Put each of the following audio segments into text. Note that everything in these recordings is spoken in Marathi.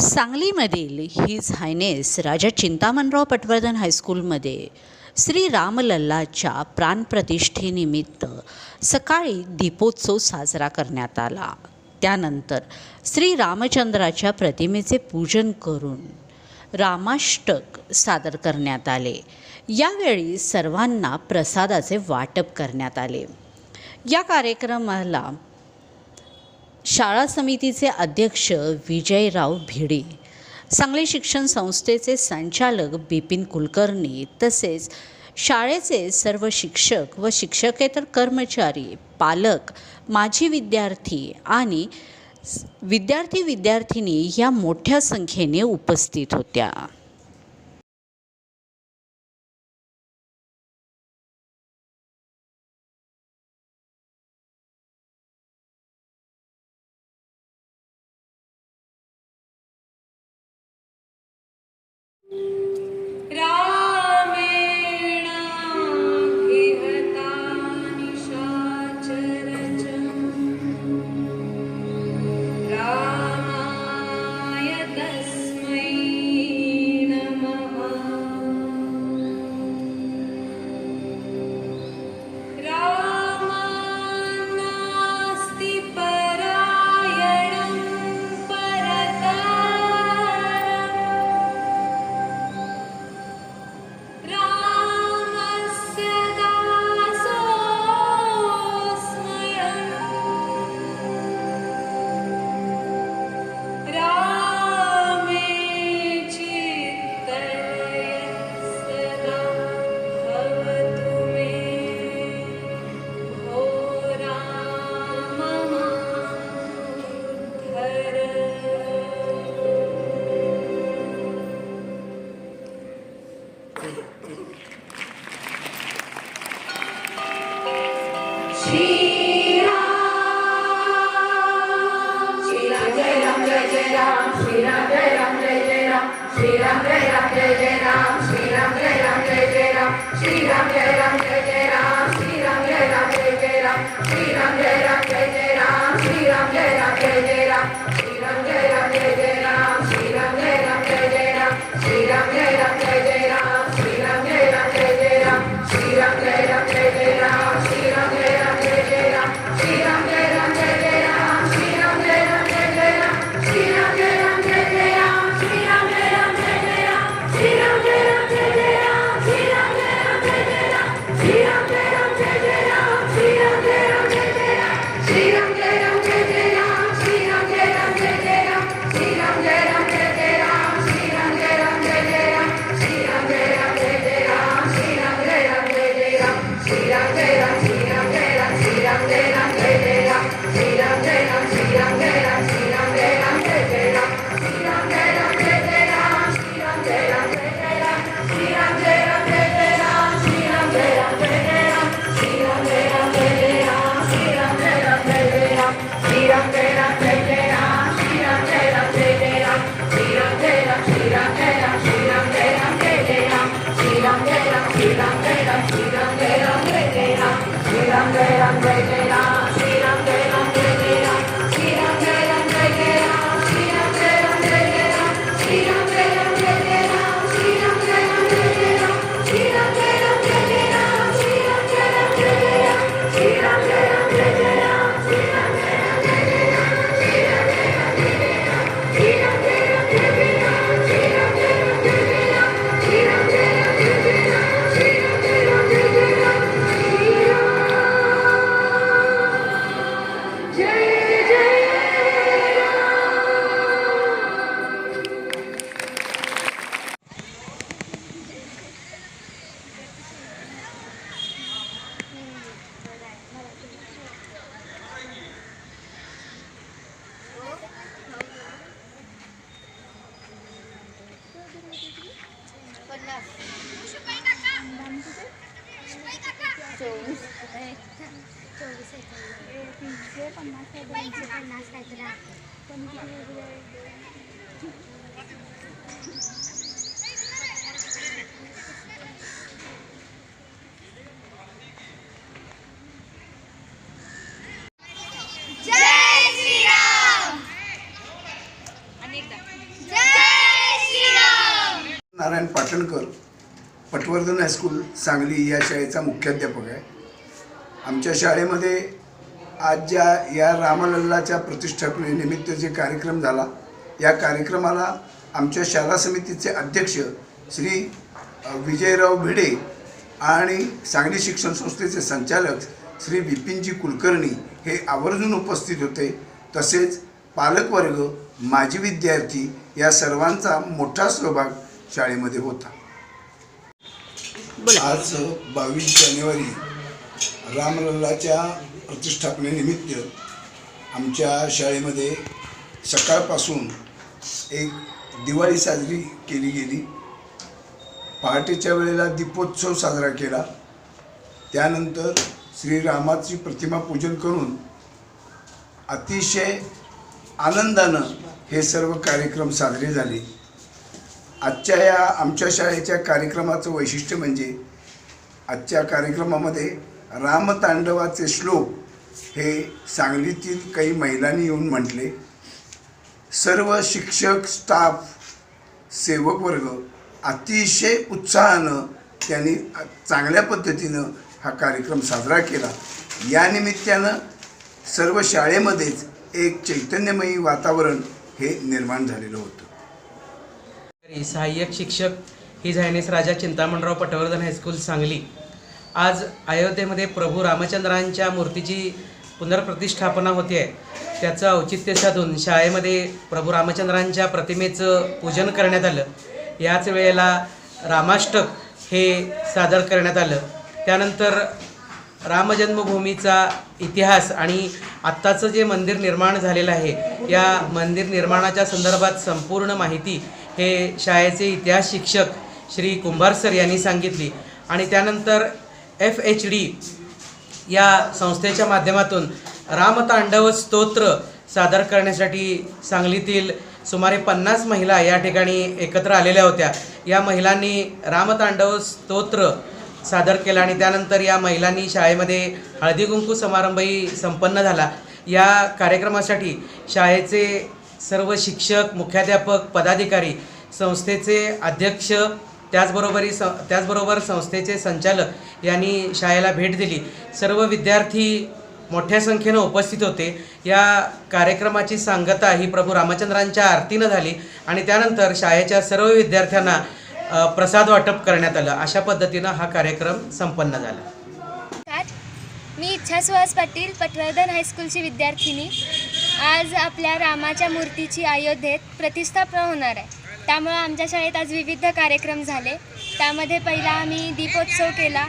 सांगलीमधील हिज हायनेस राजा चिंतामणराव पटवर्धन हायस्कूलमध्ये श्री रामलल्लाच्या प्राणप्रतिष्ठेनिमित्त सकाळी दीपोत्सव साजरा करण्यात आला. त्यानंतर श्री रामचंद्राच्या प्रतिमेचे पूजन करून रामाष्टक सादर करण्यात आले. यावेळी सर्वांना प्रसादाचे वाटप करण्यात आले. या कार्यक्रमाला शाळा समितीचे अध्यक्ष विजयराव भिडे सांगली शिक्षण संस्थेचे संचालक बिपिन कुलकर्णी तसेच शाळेचे सर्व शिक्षक व शिक्षकेतर कर्मचारी पालक माजी विद्यार्थी आणि विद्यार्थी विद्यार्थिनी या मोठ्या संख्येने उपस्थित होत्या. नारायण पाटणकर पटवर्धन हायस्कूल सांगली या शाळेचा मुख्याध्यापक आहे. आमच्या शाळेमध्ये आज ज्या या रामलल्लाच्या प्रतिष्ठापनेनिमित्त जे कार्यक्रम झाला या कार्यक्रमाला आमच्या शाळा समितीचे अध्यक्ष श्री विजयराव भिडे आणि सांगली शिक्षण संस्थेचे संचालक श्री विपिनजी कुलकर्णी हे आवर्जून उपस्थित होते. तसेच पालकवर्ग माजी विद्यार्थी या सर्वांचा मोठा सहभाग शाळेमध्ये होता. आज बावीस जानेवारी रामलल्लाच्या प्रतिष्ठापनेनिमित्त आमच्या शाळेमध्ये सकाळपासून एक दिवाळी साजरी केली गेली. पहाटेच्या वेळेला दीपोत्सव साजरा केला. त्यानंतर श्रीरामाची प्रतिमा पूजन करून अतिशय आनंदानं हे सर्व कार्यक्रम साजरे झाले. आजच्या या आमच्या शाळेच्या कार्यक्रमाचं वैशिष्ट्य म्हणजे आजच्या कार्यक्रमामध्ये रामतांडवाचे श्लोक हे सांगलीतील काही महिलांनी येऊन म्हटले. सर्व शिक्षक स्टाफ सेवक वर्ग अतिशय उत्साहानं त्यांनी चांगल्या पद्धतीनं हा कार्यक्रम साजरा केला. या निमित्तानं सर्व शाळेमध्येच एक चैतन्यमयी वातावरण हे निर्माण झालेलं होतं. सहाय्यक शिक्षक ही झायनेस राजा चिंतामणराव पटवर्धन हायस्कूल सांगली. आज अयोध्येमध्ये प्रभू रामचंद्रांच्या मूर्तीची पुनर्प्रतिष्ठापना होते. आहे त्याचं औचित्य साधून शाळेमध्ये प्रभू रामचंद्रांच्या प्रतिमेचं पूजन करण्यात आलं. याच वेळेला रामाष्टक हे सादर करण्यात आलं. त्यानंतर रामजन्मभूमीचा इतिहास आणि आत्ताचं जे मंदिर निर्माण झालेलं आहे या मंदिर निर्माणाच्या संदर्भात संपूर्ण माहिती हे शाळेचे इतिहास शिक्षक श्री कुंभार सर यांनी सांगितली. आणि त्यानंतर एफ एच डी या संस्थेच्या माध्यमातून रामतांडव स्तोत्र सादर करण्यासाठी सांगलीतील सुमारे पन्नास महिला या ठिकाणी एकत्र आलेल्या होत्या. या महिलांनी रामतांडव स्तोत्र सादर केला आणि त्यानंतर या महिलांनी शाळेमध्ये हळदी कुंकू समारंभही संपन्न झाला. या कार्यक्रमासाठी शाळेचे सर्व शिक्षक मुख्याध्यापक पदाधिकारी संस्थेचे अध्यक्ष त्याचबरोबरी स त्याचबरोबर संस्थेचे संचालक यांनी शाळेला भेट दिली. सर्व विद्यार्थी मोठ्या संख्येनं उपस्थित होते. या कार्यक्रमाची सांगता ही प्रभू रामचंद्रांच्या आरतीनं झाली आणि त्यानंतर शाळेच्या सर्व विद्यार्थ्यांना प्रसाद वाटप करण्यात आलं. अशा पद्धतीनं हा कार्यक्रम संपन्न झाला. मी इच्छा सुहास पाटील पटवर्धन हायस्कूलची विद्यार्थिनी. आज आपल्या रामाच्या मूर्तीची अयोध्येत प्रतिष्ठापना होणार आहे. त्यामुळं आमच्या शाळेत आज विविध कार्यक्रम झाले. त्यामध्ये पहिला आम्ही दीपोत्सव केला.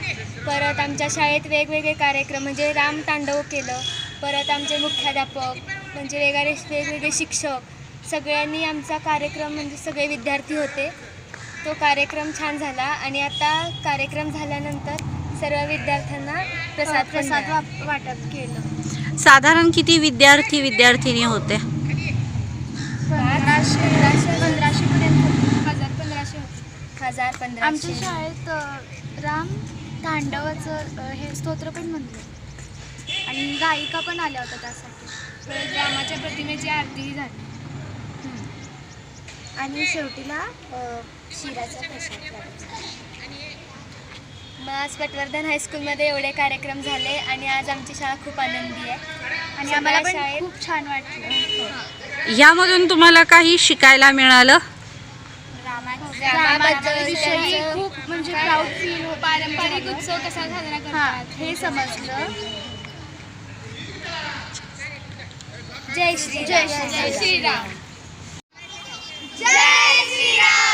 परत आमच्या शाळेत वेगवेगळे कार्यक्रम म्हणजे रामतांडव केलं. परत आमचे मुख्याध्यापक म्हणजे वेगळे वेगवेगळे शिक्षक सगळ्यांनी आमचा कार्यक्रम म्हणजे सगळे विद्यार्थी होते. तो कार्यक्रम छान झाला आणि आता कार्यक्रम झाल्यानंतर सर्व विद्यार्थ्यांना प्रसाद प्रसाद वाटप केलं. साधारण किती विद्यार्थी विद्यार्थिनी होते पंधराशे पंधराशे पंधराशेपर्यंत होते हजार पंधराशे हजार पंधराशे. आमच्या शाळेत अ, राम तांडवाचं अ, हे स्तोत्र पण म्हणलं आणि गायिका पण आल्या होत्या त्यासाठी. रामाच्या प्रतिमेची आरतीही झाली. आणि शेवटीला अ, शिराचा प्रसाद लावला. मग आज पटवर्धन हायस्कूलमध्ये एवढे कार्यक्रम झाले आणि आज आमची शाळा खूप आनंदी आहे. आणि आम्हाला सगळ्या पण शाळेत खूप छान वाटलं. यामधून तुम्हाला काही शिकायला मिळालं? म्हणजे त्याबद्दल खूप म्हणजे प्राऊड फील हो, पारंपरिक उत्सव कसा साजरा करतात? हे समजलं. जय श्री जय श्री जय श्रीराम जय श्रीराम